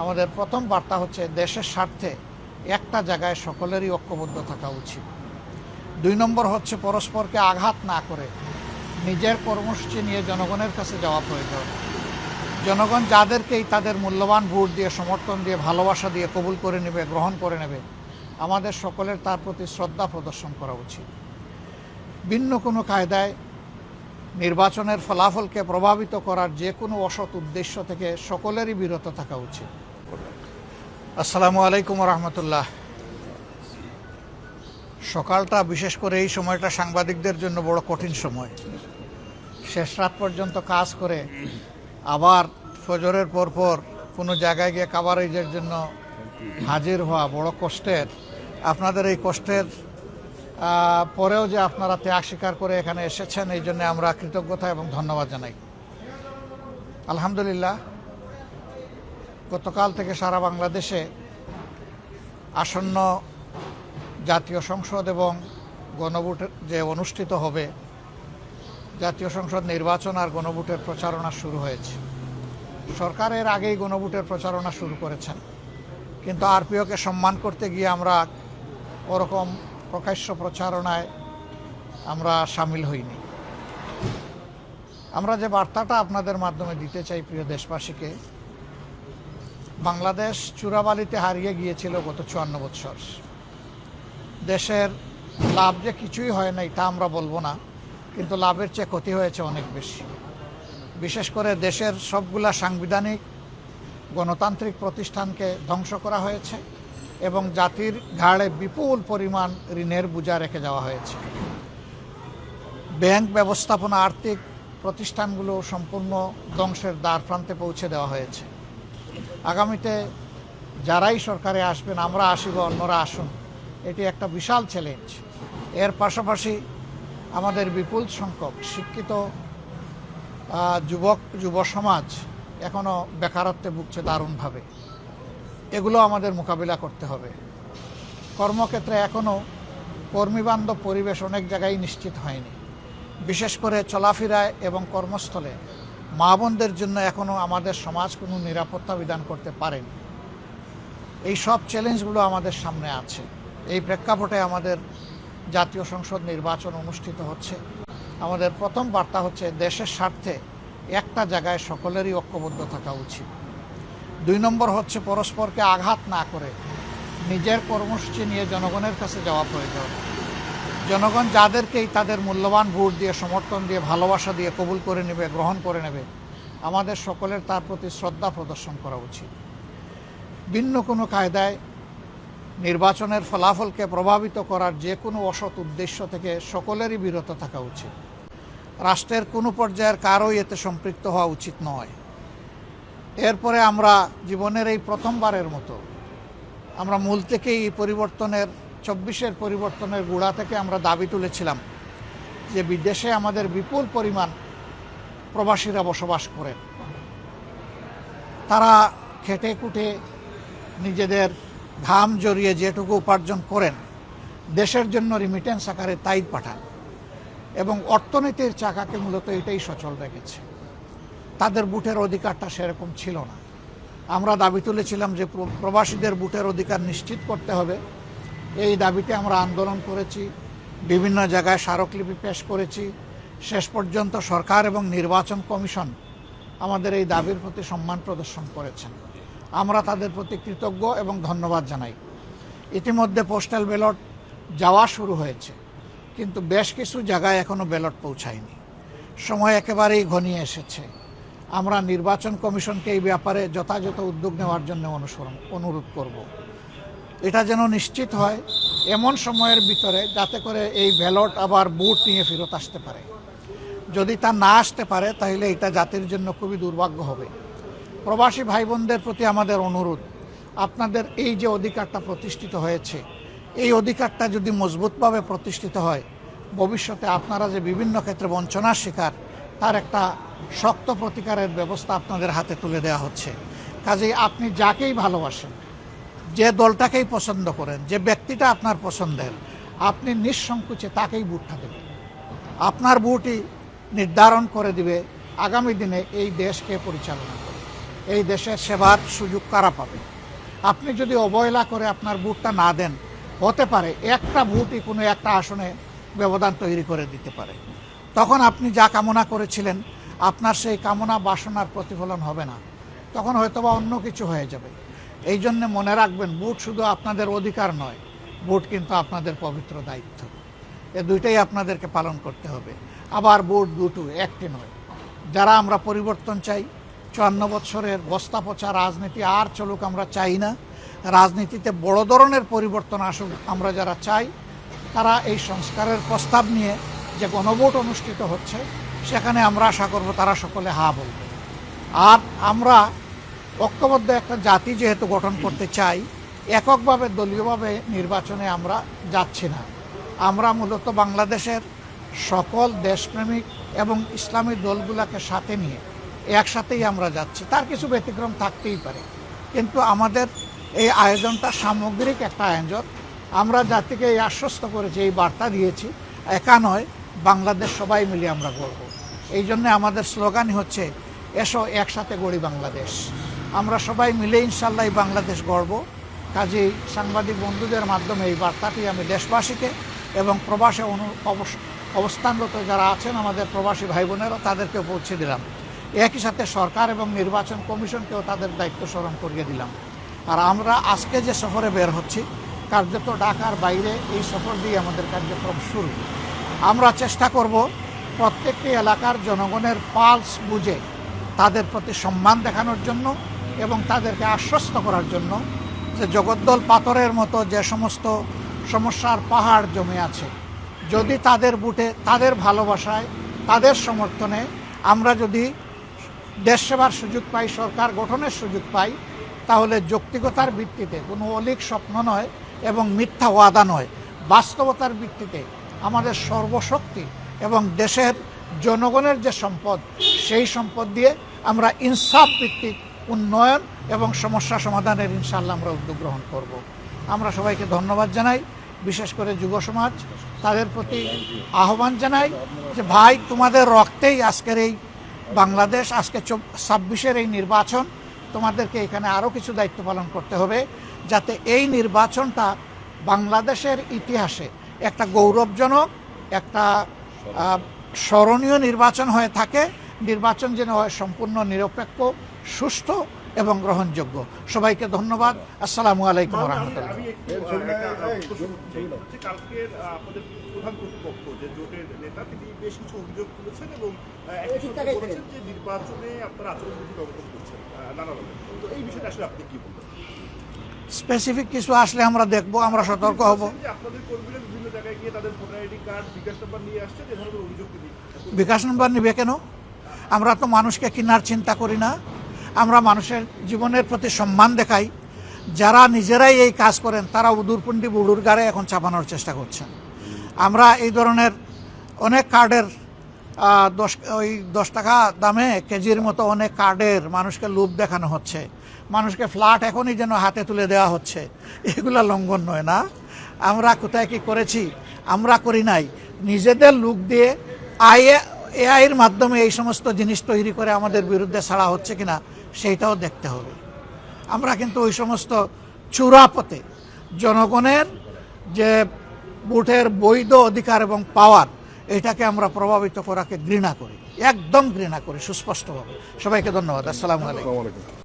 আমাদের প্রথম বার্তা হচ্ছে দেশের স্বার্থে একটা জায়গায় সকলেরই ঐক্যবদ্ধ থাকা উচিত। দুই নম্বর হচ্ছে পরস্পরকে আঘাত না করে নিজের কর্মসূচি নিয়ে জনগণের কাছে যাওয়া প্রয়োজন। জনগণ যাদেরকেই তাদের মূল্যবান ভোট দিয়ে, সমর্থন দিয়ে, ভালোবাসা দিয়ে কবুল করে নেবে, গ্রহণ করে নেবে, আমাদের সকলের তার প্রতি শ্রদ্ধা প্রদর্শন করা উচিত। ভিন্ন কোনো কায়দায় নির্বাচনের ফলাফলকে প্রভাবিত করার যে কোনো অসৎ উদ্দেশ্য থেকে সকলেরই বিরত থাকা উচিত। আসসালামু আলাইকুম রহমতুল্লাহ সকালটা বিশেষ করে এই সময়টা সাংবাদিকদের জন্য বড় কঠিন সময়। শেষ রাত পর্যন্ত কাজ করে আবার ফজরের পর পর কোনো জায়গায় গিয়ে কাভারেজের জন্য হাজির হওয়া বড় কষ্টের। আপনাদের এই কষ্টের পরেও যে আপনারা ত্যাগ স্বীকার করে এখানে এসেছেন, এই জন্য আমরা কৃতজ্ঞতা এবং ধন্যবাদ জানাই। আলহামদুলিল্লাহ গতকাল থেকে সারা বাংলাদেশে আসন্ন জাতীয় সংসদ এবং গণভোট যে অনুষ্ঠিত হবে, জাতীয় সংসদ নির্বাচন আর গণভোটের প্রচারণা শুরু হয়েছে। সরকারের আগেই গণভোটের প্রচারণা শুরু করেছেন। কিন্তু আরপিওকে সম্মান করতে গিয়ে আমরা ওরকম প্রকাশ্য প্রচারণায় আমরা সামিল হইনি। আমরা যে বার্তাটা আপনাদের মাধ্যমে দিতে চাই প্রিয় দেশবাসীকে বাংলাদেশ চূড়াবালিতে হারিয়ে গিয়েছিল গত চুয়ান্ন বৎসর দেশের লাভ যে কিছুই হয় নাই তা আমরা বলব না, কিন্তু লাভের চেয়ে ক্ষতি হয়েছে অনেক বেশি। বিশেষ করে দেশের সবগুলা সাংবিধানিক গণতান্ত্রিক প্রতিষ্ঠানকে ধ্বংস করা হয়েছে এবং জাতির ঘাড়ে বিপুল পরিমাণ ঋণের বোঝা রেখে যাওয়া হয়েছে। ব্যাংক ব্যবস্থাপনা আর্থিক প্রতিষ্ঠানগুলো সম্পূর্ণ ধ্বংসের দ্বার প্রান্তে পৌঁছে দেওয়া হয়েছে। আগামীতে যারাই সরকারে আসবেন, আমরা আসি বা অন্যরা আসুন। এটি একটা বিশাল চ্যালেঞ্জ এর পাশাপাশি আমাদের বিপুল সংখ্যক শিক্ষিত যুবক, যুব সমাজ এখনও বেকারত্বে ভুগছে দারুণভাবে। এগুলো আমাদের মোকাবিলা করতে হবে। কর্মক্ষেত্রে এখনও কর্মীবান্ধব পরিবেশ অনেক জায়গায় নিশ্চিত হয়নি। বিশেষ করে চলাফেরায় এবং কর্মস্থলে মা বোনদের জন্য এখনও আমাদের সমাজ কোনো নিরাপত্তা বিধান করতে পারেনি। এই সব চ্যালেঞ্জগুলো আমাদের সামনে আছে। এই প্রেক্ষাপটে আমাদের জাতীয় সংসদ নির্বাচন অনুষ্ঠিত হচ্ছে। আমাদের প্রথম বার্তা হচ্ছে দেশের স্বার্থে একটা জায়গায় সকলেরই ঐক্যবদ্ধ থাকা উচিত। দুই নম্বর হচ্ছে পরস্পরকে আঘাত না করে নিজের কর্মসূচি নিয়ে জনগণের কাছে যাওয়া প্রয়োজন। জনগণ যাদেরকেই তাদের মূল্যবান ভোট দিয়ে, সমর্থন দিয়ে, ভালোবাসা দিয়ে কবুল করে নেবে, গ্রহণ করে নেবে, আমাদের সকলের তার প্রতি শ্রদ্ধা প্রদর্শন করা উচিত। ভিন্ন কোনো কায়দায় নির্বাচনের ফলাফলকে প্রভাবিত করার যে কোনো অসৎ উদ্দেশ্য থেকে সকলেরই বিরত থাকা উচিত। রাষ্ট্রের কোনো পর্যায়ের কারোই এতে সম্পৃক্ত হওয়া উচিত নয়। এরপরে আমরা জীবনের এই প্রথমবারের মতো, আমরা মূল থেকেই এই পরিবর্তনের চব্বিশের পরিবর্তনের গোড়া থেকে আমরা দাবি তুলেছিলাম যে বিদেশে আমাদের বিপুল পরিমাণ প্রবাসীরা বসবাস করেন তারা খেটে কুটে নিজেদের ঘাম জড়িয়ে যেটুকু উপার্জন করেন, দেশের জন্য রিমিটেন্স আকারে তাই পাঠান এবং অর্থনীতির চাকাকে মূলত এটাই সচল রেখেছে। তাদের বুটের অধিকারটা সেরকম ছিল না। আমরা দাবি তুলেছিলাম যে প্রবাসীদের বুটের অধিকার নিশ্চিত করতে হবে। এই দাবিতে আমরা আন্দোলন করেছি, বিভিন্ন জায়গায় স্মারকলিপি পেশ করেছি। শেষ পর্যন্ত সরকার এবং নির্বাচন কমিশন আমাদের এই দাবির প্রতি সম্মান প্রদর্শন করেছেন। আমরা তাদের প্রতি কৃতজ্ঞ এবং ধন্যবাদ জানাই। ইতিমধ্যে পোস্টাল ব্যালট যাওয়া শুরু হয়েছে, কিন্তু বেশ কিছু জায়গায় এখনও ব্যালট পৌঁছায়নি। সময় একেবারেই ঘনিয়ে এসেছে। আমরা নির্বাচন কমিশনকে এই ব্যাপারে যথাযথ উদ্যোগ নেওয়ার জন্য অনুসরণ অনুরোধ করব। এটা যেন নিশ্চিত হয়, এমন সময়ের ভিতরে যাতে করে এই ব্যালট আবার বুট নিয়ে ফেরত আসতে পারে। যদি তা না আসতে পারে, তাহলে এটা জাতির জন্য খুবই দুর্ভাগ্য হবে। প্রবাসী ভাই বোনদের প্রতি আমাদের অনুরোধ, আপনাদের এই যে অধিকারটা প্রতিষ্ঠিত হয়েছে, এই অধিকারটা যদি মজবুতভাবে প্রতিষ্ঠিত হয়, ভবিষ্যতে আপনারা যে বিভিন্ন ক্ষেত্রে বঞ্চনার শিকার, তার একটা শক্ত প্রতিকারের ব্যবস্থা আপনাদের হাতে তুলে দেওয়া হচ্ছে। কাজেই আপনি যাকেই ভালোবাসেন যে দলটাকেই পছন্দ করেন, যে ব্যক্তিটা আপনার পছন্দের, আপনি নিঃসংকোচে তাকেই ভোটটা দেবেন। আপনার ভোটই নির্ধারণ করে দিবে আগামী দিনে এই দেশকে পরিচালনা করে। এই দেশের সেবার সুযোগ কারা পাবে? আপনি যদি অবহেলা করে আপনার ভোটটা না দেন, হতে পারে একটা ভোটই কোনো একটা আসনে ব্যবধান তৈরি করে দিতে পারে। তখন আপনি যা কামনা করেছিলেন, আপনার সেই কামনা বাসনার প্রতিফলন হবে না। তখন হয়তোবা অন্য কিছু হয়ে যাবে। এই জন্য মনে রাখবেন, ভোট শুধু আপনাদের অধিকার নয়, ভোট কিন্তু আপনাদের পবিত্র দায়িত্ব। এ দুইটাই আপনাদেরকে পালন করতে হবে। আবার ভোট দুটো, একটি নয়। যারা আমরা পরিবর্তন চাই, চুয়ান্ন বৎসরের বস্তা পচা রাজনীতি আর চলুক আমরা চাই না। রাজনীতিতে বড় ধরনের পরিবর্তন আসুক আমরা যারা চাই, তারা এই সংস্কারের প্রস্তাব নিয়ে যে গণভোট অনুষ্ঠিত হচ্ছে, সেখানে আমরা আশা করব তারা সকলে হা বলবে। আর আমরা ঐক্যবদ্ধ একটা জাতি যেহেতু গঠন করতে চাই, এককভাবে, দলীয়ভাবে নির্বাচনে আমরা যাচ্ছি না। আমরা মূলত বাংলাদেশের সকল দেশপ্রেমিক এবং ইসলামী দলগুলোকে সাথে নিয়ে একসাথেই আমরা যাচ্ছি। তার কিছু ব্যতিক্রম থাকতেই পারে। কিন্তু আমাদের এই আয়োজনটা সামগ্রিক একটা আয়োজন। আমরা জাতিকে এই আশ্বস্ত করেছি, এই বার্তা দিয়েছি, একা নয়, বাংলাদেশ সবাই মিলে আমরা গড়ব। এই জন্য আমাদের স্লোগানই হচ্ছে, এসো, একসাথে গড়ি বাংলাদেশ। আমরা সবাই মিলে ইনশাল্লাহ বাংলাদেশ গড়ব। কাজেই সাংবাদিক বন্ধুদের মাধ্যমে এই বার্তাটি আমি দেশবাসীকে এবং প্রবাসে অনু অবস- অবস্থানরত যারা আছেন, আমাদের প্রবাসী ভাই বোনেরা তাদেরকে পৌঁছে দিলাম। একই সাথে সরকার এবং নির্বাচন কমিশনকেও তাদের দায়িত্ব স্মরণ করিয়ে দিলাম। আর আমরা আজকে যে সফরে বের হচ্ছি, কার্যত ঢাকার বাইরে এই সফর দিয়ে আমাদের কার্যক্রম শুরু। আমরা চেষ্টা করব প্রত্যেকটি এলাকার জনগণের পালস বুঝে তাদের প্রতি সম্মান দেখানোর জন্য এবং তাদেরকে আশ্বস্ত করার জন্য যে জগদ্দল পাথরের মতো যে সমস্ত সমস্যার পাহাড় জমে আছে, যদি তাদের বুটে, তাদের ভালোবাসায়, তাদের সমর্থনে আমরা যদি দেশ সেবার সুযোগ পাই, সরকার গঠনের সুযোগ পাই, তাহলে যৌক্তিকতার ভিত্তিতে কোনো অলিক স্বপ্ন নয় এবং মিথ্যা ওয়াদা নয়। বাস্তবতার ভিত্তিতে আমাদের সর্বশক্তি এবং দেশের জনগণের যে সম্পদ, সেই সম্পদ দিয়ে আমরা ইনসাফ ভিত্তিক উন্নয়ন এবং সমস্যা সমাধানের ইনশাল্লাহ আমরা উদ্যোগ গ্রহণ করব। আমরা সবাইকে ধন্যবাদ জানাই, বিশেষ করে যুব সমাজ, তাদের প্রতি আহ্বান জানাই যে, ভাই, তোমাদের রক্তেই আজকের এই বাংলাদেশ, আজকে ছাব্বিশের এই নির্বাচন, তোমাদেরকে এখানে আরও কিছু দায়িত্ব পালন করতে হবে, যাতে এই নির্বাচনটা বাংলাদেশের ইতিহাসে একটা গৌরবজনক, একটা স্মরণীয় নির্বাচন হয়ে থাকে নির্বাচন যেন হয় সম্পূর্ণ নিরপেক্ষ সুষ্ঠু এবং গ্রহণযোগ্য। সবাইকে ধন্যবাদ। আসসালামু আলাইকুম রহমতুল্লাহ। স্পেসিফিক কিছু আসলে আমরা দেখব আমরা সতর্ক হব। বলছেন যে আপনাদের কর্মীরা বিভিন্ন জায়গায় গিয়ে তাদের voter ID card bKash number নিয়ে আসছে যে ধরনের অভিযোগ তিনি বিকাশ নম্বর নিবে কেন? আমরা তো মানুষকে কেনার চিন্তা করি না। আমরা মানুষের জীবনের প্রতি সম্মান দেখাই। যারা নিজেরাই এই কাজ করেন, তারা উদুরপুন্ডি বুড়ুর গাড়ে এখন চাপানোর চেষ্টা করছেন। আমরা এই ধরনের অনেক কার্ডের দশ, ওই দশ টাকা দামে কেজির মতো অনেক কার্ডের মানুষকে লুপ দেখানো হচ্ছে। মানুষকে ফ্ল্যাট এখনই যেন হাতে তুলে দেওয়া হচ্ছে। এগুলা লঙ্ঘন নয় না? আমরা কোথায় কি করেছি? আমরা করি নাই। নিজেদের লুক দিয়ে আইএ এআইয়ের মাধ্যমে এই সমস্ত জিনিস তৈরি করে আমাদের বিরুদ্ধে ছাড়া হচ্ছে কিনা সেইটাও দেখতে হবে। আমরা কিন্তু ওই সমস্ত চূড়াপথে জনগণের যে বুথের বৈধ অধিকার এবং পাওয়ার, এটাকে আমরা প্রভাবিত করাকে ঘৃণা করি, একদম ঘৃণা করি সুস্পষ্টভাবে। সবাইকে ধন্যবাদ। আসসালামু আলাইকুম।